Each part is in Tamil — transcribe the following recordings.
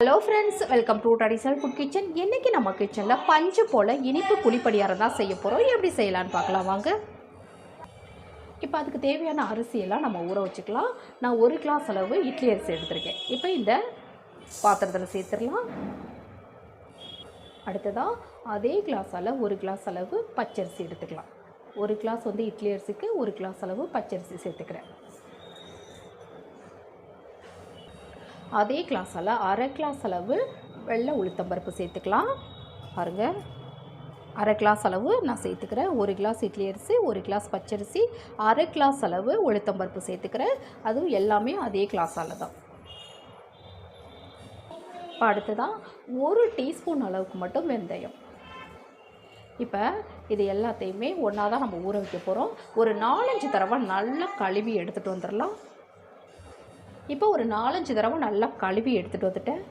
Hello friends welcome to traditional food kitchen இன்றைக்கி நம்ம கிச்சனில் பஞ்சு போல் இனிப்பு குழிப்படியாரம் தான் செய்ய போகிறோம் எப்படி செய்யலான்னு பார்க்கலாம் வாங்க. இப்போ அதுக்கு தேவையான அரிசியெல்லாம் நம்ம ஊற வச்சுக்கலாம். நான் ஒரு கிளாஸ் அளவு இட்லி அரிசி எடுத்திருக்கேன். இப்போ இந்த பாத்திரத்தில் சேர்த்துடலாம். அடுத்ததாக அதே கிளாஸால் ஒரு கிளாஸ் அளவு பச்சரிசி எடுத்துக்கலாம். ஒரு கிளாஸ் வந்து இட்லி அரிசிக்கு ஒரு கிளாஸ் அளவு பச்சரிசி சேர்த்துக்கிறேன். அதே கிளாஸால் அரை கிளாஸ் அளவு வெள்ளை உளுத்தம்பருப்பு சேர்த்துக்கலாம். பாருங்கள் அரை கிளாஸ் அளவு நான் சேர்த்துக்கிறேன். ஒரு கிளாஸ் இட்லி அரிசி ஒரு கிளாஸ் பச்சரிசி அரை கிளாஸ் அளவு உளுத்தம்பருப்பு சேர்த்துக்கிறேன். அதுவும் எல்லாமே அதே கிளாஸால் தான். இப்போ அடுத்ததாக ஒரு டீஸ்பூன் அளவுக்கு மட்டும் வெந்தயம். இப்போ இது எல்லாத்தையுமே ஒன்றா தான் நம்ம ஊற வைக்க போகிறோம் ஒரு நாலஞ்சு தடவை நல்லா கழுவி எடுத்துகிட்டு வந்துடலாம். இப்போ ஒரு நாலஞ்சு தடவை நல்லா கழுவி எடுத்துகிட்டு வந்துட்டேன்.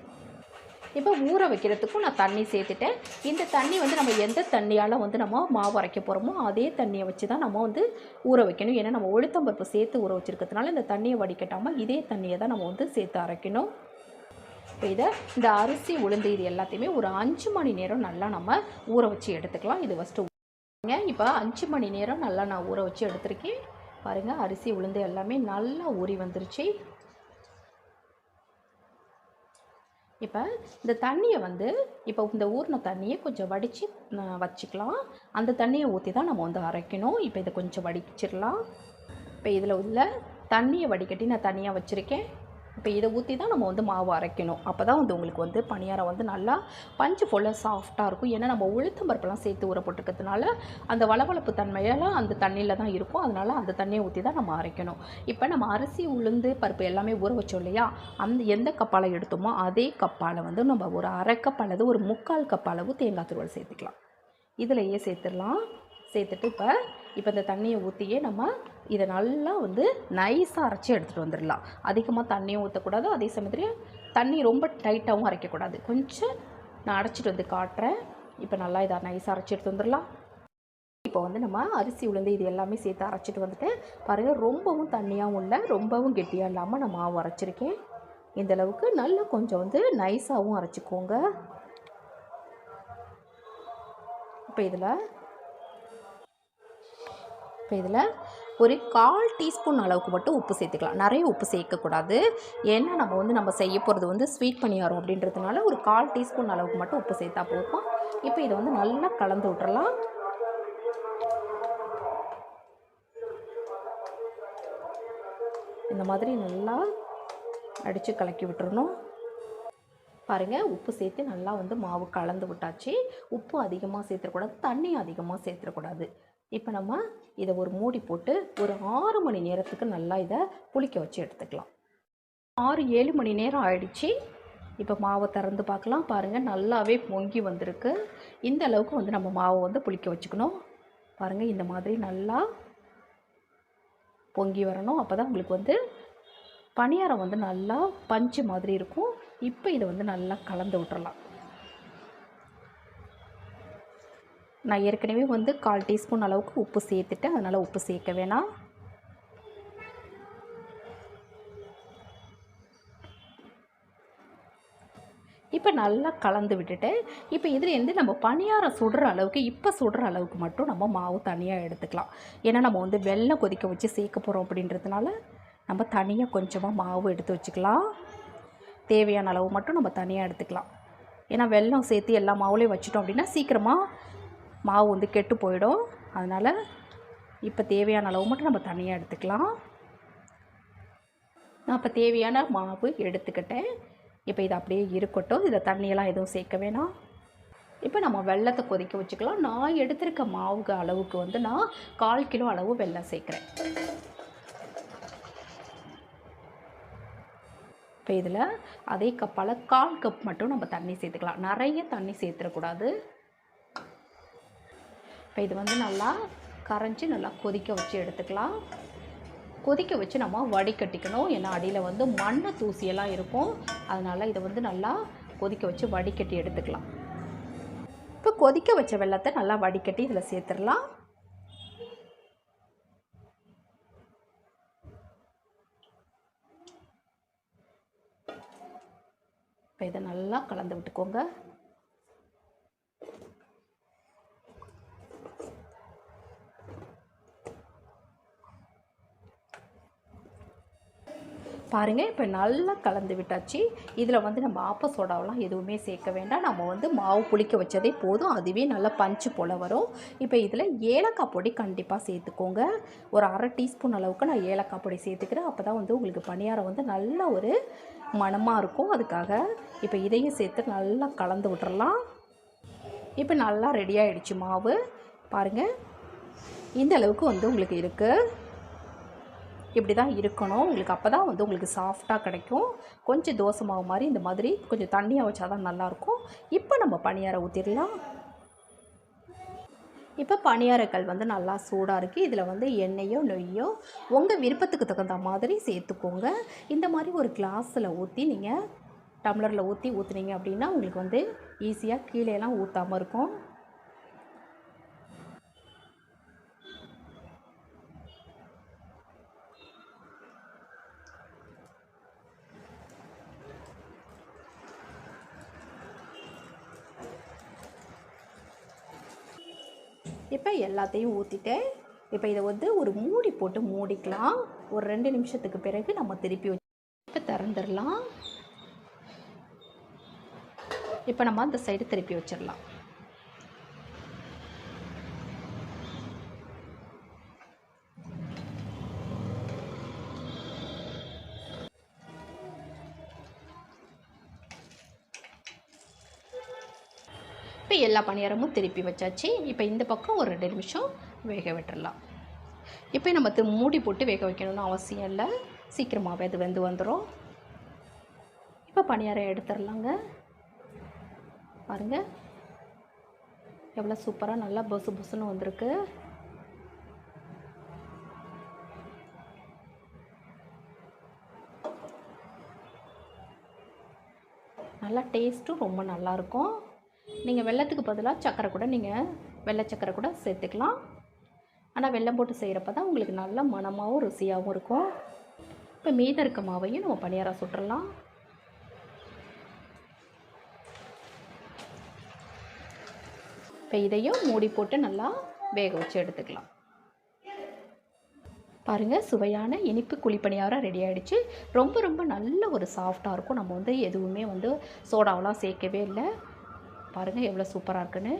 இப்போ ஊற வைக்கிறதுக்கும் நான் தண்ணி சேர்த்துட்டேன். இந்த தண்ணி வந்து நம்ம எந்த தண்ணியால் வந்து நம்ம மாவு அரைக்க போகிறோமோ அதே தண்ணியை வச்சு தான் நம்ம வந்து ஊற வைக்கணும். ஏன்னா நம்ம உளுத்தம்பருப்பு சேர்த்து ஊற வச்சுருக்கிறதுனால இந்த தண்ணியை வடிக்கட்டாமல் இதே தண்ணியை தான் நம்ம வந்து சேர்த்து அரைக்கணும். இப்போ இதை இந்த அரிசி உளுந்து இது எல்லாத்தையுமே ஒரு அஞ்சு மணி நேரம் நல்லா நம்ம ஊற வச்சு எடுத்துக்கலாம். இது ஃபஸ்ட்டு இப்போ அஞ்சு மணி நேரம் நல்லா நான் ஊற வச்சு எடுத்திருக்கேன். பாருங்கள் அரிசி உளுந்து எல்லாமே நல்லா ஊறி வந்துருச்சு. இப்போ இந்த தண்ணியை வந்து இப்போ இந்த ஊறின தண்ணியை கொஞ்சம் வடித்து வச்சுக்கலாம். அந்த தண்ணியை ஊற்றி தான் நம்ம வந்து அரைக்கணும். இப்போ இதை கொஞ்சம் வடிச்சிடலாம். இப்போ இதில் உள்ள தண்ணியை வடிகட்டி நான் தனியாக வச்சுருக்கேன். இப்போ இதை ஊற்றி தான் நம்ம வந்து மாவு அரைக்கணும். அப்போ தான் வந்து உங்களுக்கு வந்து பணியாரம் வந்து நல்லா பஞ்சு போல் சாஃப்டாக இருக்கும். ஏன்னா நம்ம உளுத்தம் பருப்பெல்லாம் சேர்த்து ஊற போட்டுக்கிறதுனால அந்த வளவளப்பு தன்மையெல்லாம் அந்த தண்ணியில் தான் இருக்கும். அதனால் அந்த தண்ணியை ஊற்றி தான் நம்ம அரைக்கணும். இப்போ நம்ம அரிசி உளுந்து பருப்பு எல்லாமே ஊற வச்சோம் இல்லையா? அந்த எந்த கப்பால் எடுத்தோமோ அதே கப்பால் வந்து நம்ம ஒரு அரை கப் அல்லது ஒரு முக்கால் கப் அளவு தேங்காய் துருவல் சேர்த்துக்கலாம். இதிலையே சேர்த்துடலாம். சேர்த்துட்டு இப்போ இப்போ இந்த தண்ணியை ஊற்றியே நம்ம இதை நல்லா வந்து நைஸாக அரைச்சி எடுத்துகிட்டு வந்துடலாம். அதிகமாக தண்ணியும் ஊற்றக்கூடாது அதே சமயத்தில் தண்ணி ரொம்ப டைட்டாகவும் அரைக்கக்கூடாது. கொஞ்சம் நான் அரைச்சிட்டு வந்து காட்டுறேன். இப்போ நல்லா இதை நைஸாக அரைச்சி எடுத்து வந்துடலாம். இப்போ வந்து நம்ம அரிசி உளுந்து இது எல்லாமே சேர்த்து அரைச்சிட்டு வந்துட்டு பாருங்கள் ரொம்பவும் தண்ணியாகவும் இல்லை ரொம்பவும் கெட்டியாக இல்லாமல் நான் மாவு அரைச்சிருக்கேன். இந்த அளவுக்கு நல்லா கொஞ்சம் வந்து நைஸாகவும் அரைச்சிக்கோங்க. இப்போ இதில் இப்போ இதில் ஒரு கால் டீஸ்பூன் அளவுக்கு மட்டும் உப்பு சேர்த்துக்கலாம். நிறைய உப்பு சேர்க்கக்கூடாது. ஏன்னா நம்ம வந்து நம்ம செய்ய போகிறது வந்து ஸ்வீட் பணியாரம் அப்படின்றதுனால ஒரு கால் டீஸ்பூன் அளவுக்கு மட்டும் உப்பு சேர்த்தா போதும். இப்போ இதை வந்து நல்லா கலந்து விட்றலாம் இந்த மாதிரி நல்லா அடித்து கலக்கி விட்டுறணும். பாருங்கள் உப்பு சேர்த்து நல்லா வந்து மாவு கலந்து விட்டாச்சு. உப்பு அதிகமாக சேர்த்துடக்கூடாது தண்ணி அதிகமாக சேர்த்துடக்கூடாது இப்போ நம்ம இதை ஒரு மூடி போட்டு ஒரு ஆறு மணி நேரத்துக்கு நல்லா இதை புளிக்க வச்சு எடுத்துக்கலாம். ஆறு ஏழு மணி நேரம் ஆயிடுச்சு. இப்போ மாவை திறந்து பார்க்கலாம். பாருங்கள் நல்லாவே பொங்கி வந்திருக்கு. இந்த அளவுக்கு வந்து நம்ம மாவை வந்து புளிக்க வச்சுக்கணும். பாருங்கள் இந்த மாதிரி நல்லா பொங்கி வரணும். அப்போ தான் உங்களுக்கு வந்து பணியாரம் வந்து நல்லா பஞ்சு மாதிரி இருக்கும். இப்போ இதை வந்து நல்லா கலந்து விட்டுறலாம். நான் ஏற்கனவே வந்து கால் டீஸ்பூன் அளவுக்கு உப்பு சேர்த்துட்டேன். அதனால் உப்பு சேர்க்க வேணாம். இப்போ நல்லா கலந்து விட்டுட்டு இப்போ இதில் இருந்து நம்ம பணியாரம் சுடுற அளவுக்கு இப்போ சுடுற அளவுக்கு மட்டும் நம்ம மாவு தனியாக எடுத்துக்கலாம். ஏன்னா நம்ம வந்து வெள்ளம் கொதிக்க வச்சு சேர்க்க போகிறோம் அப்படின்றதுனால நம்ம தனியாக கொஞ்சமாக மாவு எடுத்து வச்சுக்கலாம். தேவையான அளவு மட்டும் நம்ம தனியாக எடுத்துக்கலாம். ஏன்னா வெல்லம் சேர்த்து எல்லா மாவுலேயும் வச்சிட்டோம் அப்படின்னா சீக்கிரமாக மாவு வந்து கெட்டு போயிடும். அதனால் இப்போ தேவையான அளவு மட்டும் நம்ம தனியாக எடுத்துக்கலாம். நான் இப்போ தேவையான மாவு எடுத்துக்கிட்டேன். இப்போ இது அப்படியே இருக்கட்டும். இதை தண்ணியெல்லாம் எதுவும் சேர்க்க வேணாம். இப்போ நம்ம வெள்ளத்தை கொதிக்க வச்சுக்கலாம். நான் எடுத்திருக்க மாவுக்கு அளவுக்கு வந்து நான் கால் கிலோ அளவு வெள்ளம் சேர்க்குறேன். இப்போ இதில் அதே கப்பால் கால் கப் மட்டும் நம்ம தண்ணி சேர்த்துக்கலாம். நிறைய தண்ணி சேர்த்துடக்கூடாது. இப்போ இது வந்து நல்லா கரைஞ்சி நல்லா கொதிக்க வச்சு எடுத்துக்கலாம். கொதிக்க வச்சு நம்ம வடிகட்டிக்கணும். ஏன்னா அடியில் வந்து மண் தூசியெல்லாம் இருக்கும். அதனால் இதை வந்து நல்லா கொதிக்க வச்சு வடிகட்டி எடுத்துக்கலாம். இப்போ கொதிக்க வச்ச வெள்ளத்தை நல்லா வடிகட்டி இதில் சேர்த்துடலாம். இப்போ இதை நல்லா கலந்து விட்டுக்கோங்க. பாருங்கள் இப்போ நல்லா கலந்து விட்டாச்சு. இதில் வந்து நம்ம ஆப்ப சோடாவெலாம் எதுவுமே சேர்க்க வேண்டாம். நம்ம வந்து மாவு புளிக்க வச்சதே போதும். அதுவே நல்லா பஞ்சு போல் வரும். இப்போ இதில் ஏலக்காய் பொடி கண்டிப்பாக சேர்த்துக்கோங்க. ஒரு அரை டீஸ்பூன் அளவுக்கு நான் ஏலக்காய் பொடி சேர்த்துக்கிறேன். அப்போ தான் வந்து உங்களுக்கு பணியாரம் வந்து நல்ல ஒரு மணமாக இருக்கும். அதுக்காக இப்போ இதையும் சேர்த்து நல்லா கலந்து விட்டுறலாம். இப்போ நல்லா ரெடி ஆகிடுச்சு மாவு. பாருங்கள் இந்த அளவுக்கு வந்து உங்களுக்கு இருக்குது இப்படி தான் இருக்கணும். உங்களுக்கு அப்போ தான் வந்து உங்களுக்கு சாஃப்டாக கிடைக்கும். கொஞ்சம் தோசை மாவு மாதிரி இந்த மாதிரி கொஞ்சம் தண்ணியாக வச்சா தான் நல்லாயிருக்கும். இப்போ நம்ம பணியாரம் ஊற்றிடலாம் இப்போ பணியாரக்கல் வந்து நல்லா சூடாக இருக்குது இதில் வந்து எண்ணெயோ நெய்யோ உங்கள் விருப்பத்துக்கு தகுந்த மாதிரி சேர்த்துக்கோங்க. இந்த மாதிரி ஒரு கிளாஸில் ஊற்றி நீங்கள் டம்ளரில் ஊற்றி ஊற்றுனீங்க அப்படின்னா உங்களுக்கு வந்து ஈஸியாக கீழேலாம் ஊற்றாமல் இருக்கும். இப்போ எல்லாத்தையும் ஊற்றிட்டேன் இப்போ இதை வந்து ஒரு மூடி போட்டு மூடிக்கலாம். ஒரு ரெண்டு நிமிஷத்துக்கு பிறகு நம்ம திருப்பி வச்சு இப்போ திறந்துடலாம். இப்போ நம்ம அந்த சைடு திருப்பி வச்சிடலாம். இப்போ எல்லா பணியாரமும் திருப்பி வச்சாச்சு. இப்போ இந்த பக்கம் ஒரு ரெண்டு நிமிஷம் வேக விட்டுறலாம். இப்போ நம்ம திரு மூடி போட்டு வேக வைக்கணும்னு அவசியம் இல்லை. சீக்கிரமாகவே அது வெந்து வந்துடும் இப்போ பணியாரம் எடுத்துடலாங்க பாருங்கள் எவ்வளோ சூப்பராக நல்லா பொசு பொசுன்னு வந்திருக்கு. நல்லா டேஸ்ட்டும் ரொம்ப நல்லாயிருக்கும் நீங்கள் வெள்ளத்துக்கு பதிலாக சக்கரை கூட நீங்கள் வெள்ளை சக்கரை கூட சேர்த்துக்கலாம். ஆனால் வெள்ளம் போட்டு செய்கிறப்ப தான் உங்களுக்கு நல்ல மனமாகவும் ருசியாகவும் இருக்கும். இப்போ மீதம் இருக்க மாவையும் நம்ம பணியாரம் சுட்டுறலாம். இப்போ இதையும் மூடி போட்டு நல்லா வேக வச்சு எடுத்துக்கலாம். பாருங்கள் சுவையான இனிப்பு குழிப்பணியாரம் ரெடி ஆகிடுச்சு ரொம்ப ரொம்ப நல்ல ஒரு சாஃப்டாக இருக்கும். நம்ம வந்து எதுவுமே வந்து சோடாவெலாம் சேர்க்கவே இல்லை. பாருங்கள் எவ்வளோ சூப்பராக இருக்குன்னு.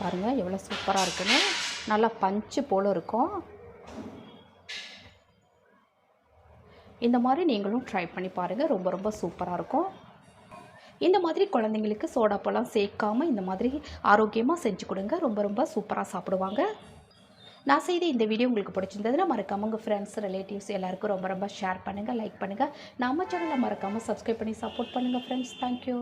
பாருங்கள் எவ்வளோ சூப்பராக இருக்குன்னு. நல்லா பஞ்சு போல் இருக்கும். இந்த மாதிரி நீங்களும் ட்ரை பண்ணி பாருங்கள் ரொம்ப ரொம்ப சூப்பராக இருக்கும். இந்த மாதிரி குழந்தைங்களுக்கு சோடாப்பழம் சேர்க்காம இந்த மாதிரி ஆரோக்கியமாக செஞ்சு கொடுங்க ரொம்ப ரொம்ப சூப்பராக சாப்பிடுவாங்க. நான் செய்த இந்த வீடியோ உங்களுக்கு பிடிச்சிருந்ததுன்னா மறக்காம உங்கள் ஃப்ரெண்ட்ஸ் ரிலேட்டிவ்ஸ் எல்லாருக்கும் ரொம்ப ரொம்ப ஷேர் பண்ணுங்கள் லைக் பண்ணுங்கள் நம்ம சேனலை மறக்காமல் சப்ஸ்கிரைப் பண்ணி சப்போர்ட் பண்ணுங்கள் ஃப்ரெண்ட்ஸ் தேங்க்யூ